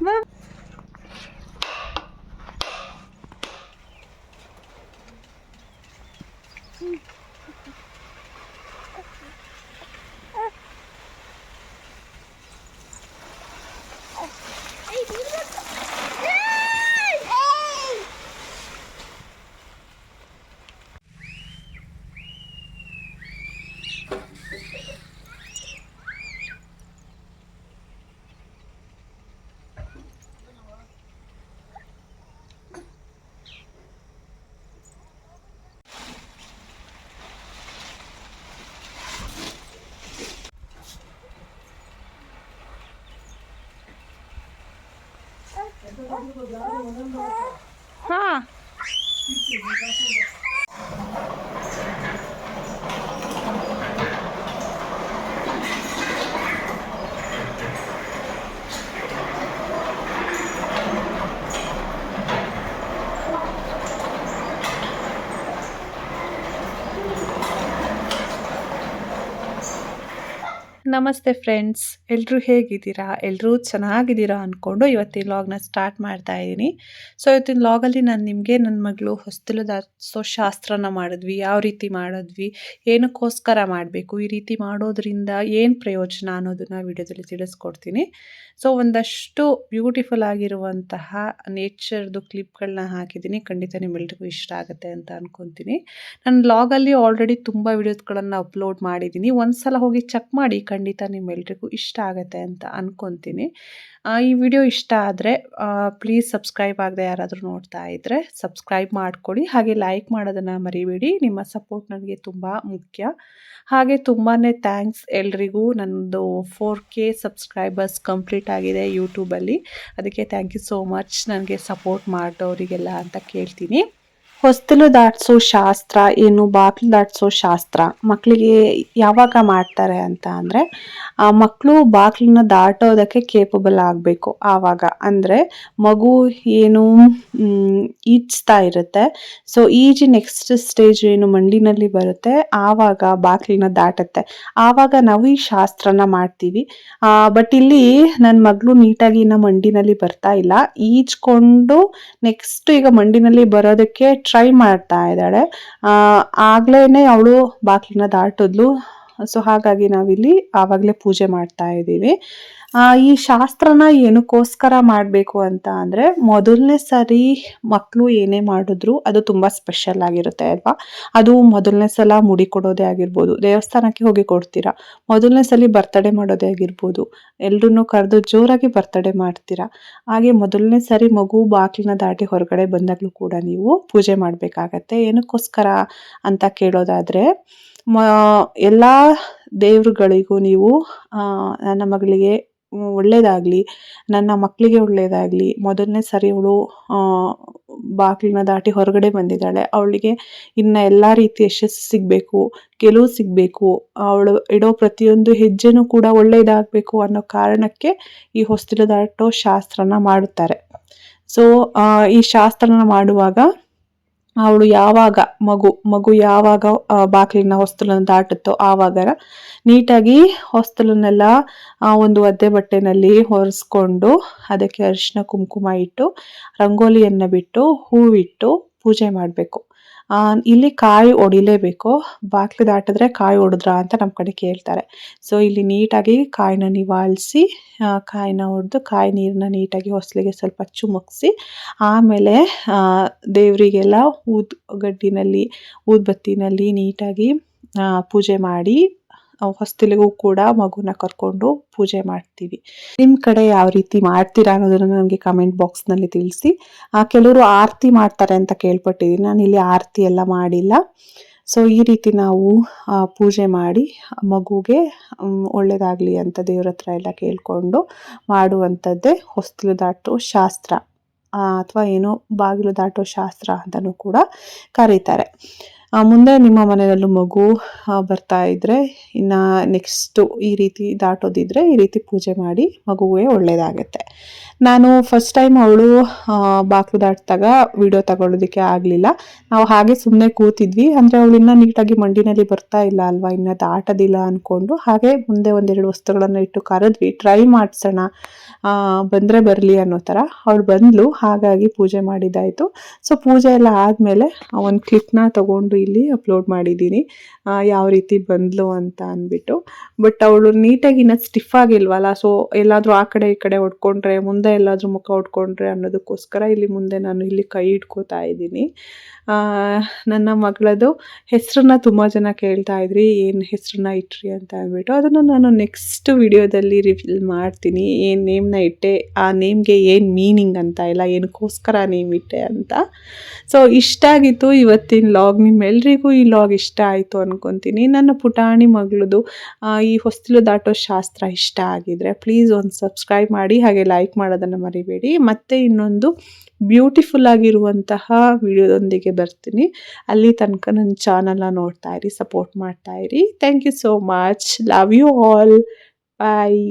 बघ 啊。ನಮಸ್ತೆ ಫ್ರೆಂಡ್ಸ್ ಎಲ್ಲರೂ ಹೇಗಿದ್ದೀರಾ? ಎಲ್ಲರೂ ಚೆನ್ನಾಗಿದ್ದೀರಾ ಅಂದ್ಕೊಂಡು ಇವತ್ತಿನ ಲಾಗ್ನ ಸ್ಟಾರ್ಟ್ ಮಾಡ್ತಾ ಇದ್ದೀನಿ. ಸೊ ಇವತ್ತಿನ ಲಾಗಲ್ಲಿ ನಾನು ನಿಮಗೆ ನನ್ನ ಮಗಳು ಹೊಸ್ತಲು ಸೊ, ಶಾಸ್ತ್ರನ ಮಾಡಿದ್ವಿ, ಯಾವ ರೀತಿ ಮಾಡಿದ್ವಿ, ಏನಕ್ಕೋಸ್ಕರ ಮಾಡಬೇಕು, ಈ ರೀತಿ ಮಾಡೋದ್ರಿಂದ ಏನು ಪ್ರಯೋಜನ ಅನ್ನೋದನ್ನ ವಿಡಿಯೋದಲ್ಲಿ ತಿಳಿಸ್ಕೊಡ್ತೀನಿ. ಸೊ ಒಂದಷ್ಟು ಬ್ಯೂಟಿಫುಲ್ ಆಗಿರುವಂತಹ ನೇಚರ್ದು ಕ್ಲಿಪ್ಗಳನ್ನ ಹಾಕಿದ್ದೀನಿ. ಖಂಡಿತ ನಿಮ್ಮೆಲ್ರಿಗೂ ಇಷ್ಟ ಆಗುತ್ತೆ ಅಂತ ಅಂದ್ಕೊತೀನಿ ನನ್ನ ಲಾಗಲ್ಲಿ ಆಲ್ರೆಡಿ ತುಂಬ ವಿಡಿಯೋಸ್ಗಳನ್ನು ಅಪ್ಲೋಡ್ ಮಾಡಿದ್ದೀನಿ. ಒಂದು ಸಲ ಹೋಗಿ ಚೆಕ್ ಮಾಡಿ ಖಂಡಿತ ನಿಮ್ಮೆಲ್ರಿಗೂ ಇಷ್ಟ ಆಗುತ್ತೆ ಅಂತ ಅಂದ್ಕೊತೀನಿ ಈ ವಿಡಿಯೋ ಇಷ್ಟ ಆದರೆ ಪ್ಲೀಸ್ ಸಬ್ಸ್ಕ್ರೈಬ್ ಆಗದೆ ಯಾರಾದರೂ ನೋಡ್ತಾ ಇದ್ದರೆ ಸಬ್ಸ್ಕ್ರೈಬ್ ಮಾಡ್ಕೊಳ್ಳಿ ಹಾಗೆ ಲೈಕ್ ಮಾಡೋದನ್ನು ಮರಿಬೇಡಿ. ನಿಮ್ಮ ಸಪೋರ್ಟ್ ನನಗೆ ತುಂಬ ಮುಖ್ಯ. ಹಾಗೆ ತುಂಬಾ ಥ್ಯಾಂಕ್ಸ್ ಎಲ್ರಿಗೂ. ನನ್ನದು ಫೋರ್ ಕೆ ಸಬ್ಸ್ಕ್ರೈಬರ್ಸ್ ಕಂಪ್ಲೀಟ್ ಆಗಿದೆ ಯೂಟ್ಯೂಬಲ್ಲಿ ಅದಕ್ಕೆ ಥ್ಯಾಂಕ್ ಯು ಸೋ ಮಚ್ ನನಗೆ ಸಪೋರ್ಟ್ ಮಾಡಿದವರಿಗೆಲ್ಲ ಅಂತ ಕೇಳ್ತೀನಿ. ಹೊಸ್ತಲು ದಾಟಿಸೋ ಶಾಸ್ತ್ರ, ಏನು ಬಾಗಿಲು ದಾಟಿಸೋ ಶಾಸ್ತ್ರ ಮಕ್ಕಳಿಗೆ ಯಾವಾಗ ಮಾಡ್ತಾರೆ ಅಂತ ಅಂದರೆ, ಆ ಮಕ್ಕಳು ಬಾಗಿಲನ್ನ ದಾಟೋದಕ್ಕೆ ಕೇಪಬಲ್ ಆಗಬೇಕು. ಆವಾಗ ಅಂದರೆ ಮಗು ಏನು ಈಜ್ತಾ ಇರುತ್ತೆ. ಸೊ ಈಜಿ ನೆಕ್ಸ್ಟ್ ಸ್ಟೇಜ್ ಏನು ಮಂಡಿನಲ್ಲಿ ಬರುತ್ತೆ. ಆವಾಗ ಬಾಗಿಲನ್ನ ದಾಟುತ್ತೆ. ಆವಾಗ ನಾವು ಈ ಶಾಸ್ತ್ರನ ಮಾಡ್ತೀವಿ. ಬಟ್ ಇಲ್ಲಿ ನನ್ನ ಮಗಳು ನೀಟಾಗಿ ಇನ್ನು ಮಂಡಿನಲ್ಲಿ ಬರ್ತಾ ಇಲ್ಲ. ಈಜ್ಕೊಂಡು ನೆಕ್ಸ್ಟ್ ಈಗ ಮಂಡಿನಲ್ಲಿ ಬರೋದಕ್ಕೆ ಟ್ರೈ ಮಾಡ್ತಾ ಇದ್ದಾಳೆ. ಆಗ್ಲೇನೆ ಅವಳು ಬಾಗಿಲನ್ನ ದಾಟಿದ್ಲು. ಸೊ ಹಾಗಾಗಿ ನಾವಿಲ್ಲಿ ಆವಾಗಲೇ ಪೂಜೆ ಮಾಡ್ತಾ ಇದ್ದೀವಿ. ಈ ಶಾಸ್ತ್ರನ ಏನಕ್ಕೋಸ್ಕರ ಮಾಡಬೇಕು ಅಂತ ಅಂದರೆ ಮೊದಲನೇ ಸರಿ ಮಕ್ಕಳು ಏನೇ ಮಾಡಿದ್ರು ಅದು ತುಂಬ ಸ್ಪೆಷಲ್ ಆಗಿರುತ್ತೆ ಅಲ್ವಾ? ಅದು ಮೊದಲನೇ ಸಲ ಮುಡಿ ಕೊಡೋದೇ ಆಗಿರ್ಬೋದು. ದೇವಸ್ಥಾನಕ್ಕೆ ಹೋಗಿ ಕೊಡ್ತೀರಾ? ಮೊದಲನೇ ಸಲ ಬರ್ತಡೇ ಮಾಡೋದೇ ಆಗಿರ್ಬೋದು. ಎಲ್ಲರನ್ನೂ ಕರೆದು ಜೋರಾಗಿ ಬರ್ತಡೇ ಮಾಡ್ತೀರಾ? ಹಾಗೆ ಮೊದಲನೇ ಸರಿ ಮಗು ಬಾಗಿಲನ್ನ ದಾಟಿ ಹೊರಗಡೆ ಬಂದಾಗಲೂ ಕೂಡ ನೀವು ಪೂಜೆ ಮಾಡಬೇಕಾಗತ್ತೆ. ಏನಕ್ಕೋಸ್ಕರ ಅಂತ ಕೇಳೋದಾದರೆ ಮ, ಎಲ್ಲ ದೇವರುಗಳಿಗೂ ನೀವು ನನ್ನ ಮಗಳಿಗೆ ಒಳ್ಳೆಯದಾಗಲಿ ನನ್ನ ಮಕ್ಕಳಿಗೆ ಒಳ್ಳೆಯದಾಗಲಿ ಮೊದಲನೇ ಸರಿ ಅವಳು ಬಾಗಿಲನ್ನ ದಾಟಿ ಹೊರಗಡೆ ಬಂದಿದ್ದಾಳೆ, ಅವಳಿಗೆ ಇನ್ನು ಎಲ್ಲ ರೀತಿ ಯಶಸ್ಸು ಸಿಗಬೇಕು, ಗೆಲುವು ಸಿಗಬೇಕು, ಅವಳು ಇಡೋ ಪ್ರತಿಯೊಂದು ಹೆಜ್ಜೆನೂ ಕೂಡ ಒಳ್ಳೆಯದಾಗಬೇಕು ಅನ್ನೋ ಕಾರಣಕ್ಕೆ ಈ ಹೊಸ್ತಿಲು ದಾಟೋ ಶಾಸ್ತ್ರನ ಮಾಡುತ್ತಾರೆ. ಸೊ ಈ ಶಾಸ್ತ್ರನ ಮಾಡುವಾಗ ಅವಳು ಯಾವಾಗ ಮಗು ಮಗು ಯಾವಾಗ ಬಾಗಿಲಿನ ಹೊಸ್ತಲನ್ನು ದಾಟುತ್ತೋ ಆವಾಗ ನೀಟಾಗಿ ಹೊಸ್ತಲನ್ನೆಲ್ಲ ಆ, ಒಂದು ಒದ್ದೆ ಬಟ್ಟೆನಲ್ಲಿ ಹೊರೆಸ್ಕೊಂಡು ಅದಕ್ಕೆ ಅರಿಶಿನ ಕುಂಕುಮ ಇಟ್ಟು ರಂಗೋಲಿಯನ್ನು ಬಿಟ್ಟು ಹೂವಿಟ್ಟು ಪೂಜೆ ಮಾಡಬೇಕು. ಇಲ್ಲಿ ಕಾಯಿ ಒಡಿಲೇಬೇಕು. ಬಾಗಿಲು ದಾಟಿದ್ರೆ ಕಾಯಿ ಒಡೆದ್ರಾ ಅಂತ ನಮ್ಮ ಕಡೆ ಕೇಳ್ತಾರೆ. ಸೊ ಇಲ್ಲಿ ನೀಟಾಗಿ ಕಾಯಿನ ನಿವಾಳಿಸಿ ಕಾಯಿನ ಒಡೆದು ಕಾಯಿ ನೀರನ್ನ ನೀಟಾಗಿ ಹೊಸಲಿಗೆ ಸ್ವಲ್ಪ ಚುಮುಕ್ಸಿ, ಆಮೇಲೆ ದೇವರಿಗೆಲ್ಲ ಊದ್ ಗಡ್ಡಿನಲ್ಲಿ, ಊದ್ಬತ್ತಿನಲ್ಲಿ ನೀಟಾಗಿ ಪೂಜೆ ಮಾಡಿ ಹೊಸ್ತಿಲಿಗೂ ಕೂಡ ಮಗುನ ಕರ್ಕೊಂಡು ಪೂಜೆ ಮಾಡ್ತೀವಿ. ನಿಮ್ಮ ಕಡೆ ಯಾವ ರೀತಿ ಮಾಡ್ತೀರಾ ಅನ್ನೋದನ್ನು ನನಗೆ ಕಮೆಂಟ್ ಬಾಕ್ಸ್ನಲ್ಲಿ ತಿಳಿಸಿ. ಆ, ಕೆಲವರು ಆರತಿ ಮಾಡ್ತಾರೆ ಅಂತ ಕೇಳ್ಪಟ್ಟಿದ್ದೀನಿ ನಾನು ಇಲ್ಲಿ ಆರತಿ ಎಲ್ಲ ಮಾಡಿಲ್ಲ. ಸೊ ಈ ರೀತಿ ನಾವು ಪೂಜೆ ಮಾಡಿ ಮಗುಗೆ ಒಳ್ಳೆಯದಾಗಲಿ ಅಂತ ದೇವ್ರ ಹತ್ರ ಎಲ್ಲ ಕೇಳ್ಕೊಂಡು ಮಾಡುವಂಥದ್ದೇ ಹೊಸ್ತಿಲು ದಾಟೋ ಶಾಸ್ತ್ರ. ಅಥವಾ ಏನೋ ಬಾಗಿಲು ದಾಟೋ ಶಾಸ್ತ್ರ ಅಂತಲೂ ಕೂಡ ಕರೀತಾರೆ. ಮುಂದೆ ನಿಮ್ಮ ಮನೆಯಲ್ಲೂ ಮಗು ಬರ್ತಾ ಇದ್ರೆ, ಇನ್ನು ನೆಕ್ಸ್ಟು ಈ ರೀತಿ ದಾಟೋದಿದ್ರೆ ಈ ರೀತಿ ಪೂಜೆ ಮಾಡಿ ಮಗುವೇ ಒಳ್ಳೆಯದಾಗತ್ತೆ ನಾನು ಫಸ್ಟ್ ಟೈಮ್ ಅವಳು ಬಾಕ್ಲು ದಾಟಿದಾಗ ವಿಡಿಯೋ ತಗೊಳ್ಳೋದಕ್ಕೆ ಆಗಲಿಲ್ಲ. ನಾವು ಹಾಗೆ ಸುಮ್ಮನೆ ಕೂತಿದ್ವಿ. ಅಂದರೆ ಅವಳು ಇನ್ನೂ ನೀಟಾಗಿ ಮಂಡಿನಲ್ಲಿ ಬರ್ತಾ ಇಲ್ಲ ಅಲ್ವಾ? ಇನ್ನು ದಾಟೋದಿಲ್ಲ ಅಂದ್ಕೊಂಡು ಹಾಗೆ ಮುಂದೆ ಒಂದೆರಡು ವಸ್ತುಗಳನ್ನು ಇಟ್ಟು ಕರೆದ್ವಿ. ಟ್ರೈ ಮಾಡಿಸೋಣ. ಬಂದರೆ ಬರಲಿ ಅನ್ನೋ ಥರ ಅವಳು ಬಂದಳು ಹಾಗಾಗಿ ಪೂಜೆ ಮಾಡಿದ್ದಾಯಿತು. ಸೊ ಪೂಜೆ ಎಲ್ಲ ಆದಮೇಲೆ ಒಂದು ಕ್ಲಿಪ್ನ ತಗೊಂಡು ಇಲ್ಲಿ ಅಪ್ಲೋಡ್ ಮಾಡಿದ್ದೀನಿ. ಯಾವ ರೀತಿ ಬಂದ್ಲು ಅಂತ ಅಂದ್ಬಿಟ್ಟು. ಬಟ್ ಅವಳು ನೀಟಾಗಿ ಇನ್ನೂ ಸ್ಟಿಫ್ ಆಗಿಲ್ವಲ್ಲ ಸೊ ಎಲ್ಲಾದರೂ ಆ ಕಡೆ ಈ ಕಡೆ ಹೊಡ್ಕೊಂಡ್ರೆ, ಮುಂದೆ ಎಲ್ಲಾದರೂ ಮುಖ ಹೊಡ್ಕೊಂಡ್ರೆ ಅನ್ನೋದಕ್ಕೋಸ್ಕರ ಇಲ್ಲಿ ಮುಂದೆ ನಾನು ಇಲ್ಲಿ ಕೈ ಇಟ್ಕೋತಾ ಇದ್ದೀನಿ. ನನ್ನ ಮಗಳದು ಹೆಸರನ್ನ ತುಂಬ ಜನ ಕೇಳ್ತಾ ಇದ್ರಿ, ಏನು ಹೆಸರನ್ನ ಇಟ್ರಿ ಅಂತ ಅಂದ್ಬಿಟ್ಟು. ಅದನ್ನು ನಾನು ನೆಕ್ಸ್ಟ್ ವಿಡಿಯೋದಲ್ಲಿ ರಿವೀಲ್ ಮಾಡ್ತೀನಿ, ಏನು ನೇಮ್ನ ಇಟ್ಟೆ, ಆ ನೇಮ್ಗೆ ಏನು ಮೀನಿಂಗ್ ಅಂತ ಇಲ್ಲ, ಏನಕ್ಕೋಸ್ಕರ ನೇಮ್ ಇಟ್ಟೆ ಅಂತ. ಸೊ ಇಷ್ಟ ಆಗಿತ್ತು ಇವತ್ತಿನ ಲಾಗ್ ನಿಮ್ಮೆಲ್ರಿಗೂ ಈ ಲಾಗ್ ಇಷ್ಟ ಆಯಿತು ಅನ್ಕೊತೀನಿ. ನನ್ನ ಪುಟಾಣಿ ಮಗಳದು ಈ ಹೊಸ್ತಿಲು ದಾಟೋ ಶಾಸ್ತ್ರ ಇಷ್ಟ ಆಗಿದ್ರೆ ಪ್ಲೀಸ್ ಒಂದು ಸಬ್ಸ್ಕ್ರೈಬ್ ಮಾಡಿ, ಹಾಗೆ ಲೈಕ್ ಮಾಡೋದನ್ನು ಮರಿಬೇಡಿ. ಮತ್ತೆ ಇನ್ನೊಂದು ಬ್ಯೂಟಿಫುಲ್ ಆಗಿರುವಂತಹ ವಿಡಿಯೋದೊಂದಿಗೆ ಬರ್ತೀನಿ. ಅಲ್ಲಿ ತನಕ ನನ್ನ ಚಾನಲ್ನ ನೋಡ್ತಾ ಇರಿ ಸಪೋರ್ಟ್ ಮಾಡ್ತಾ ಇರಿ. Thank you so much love you all bye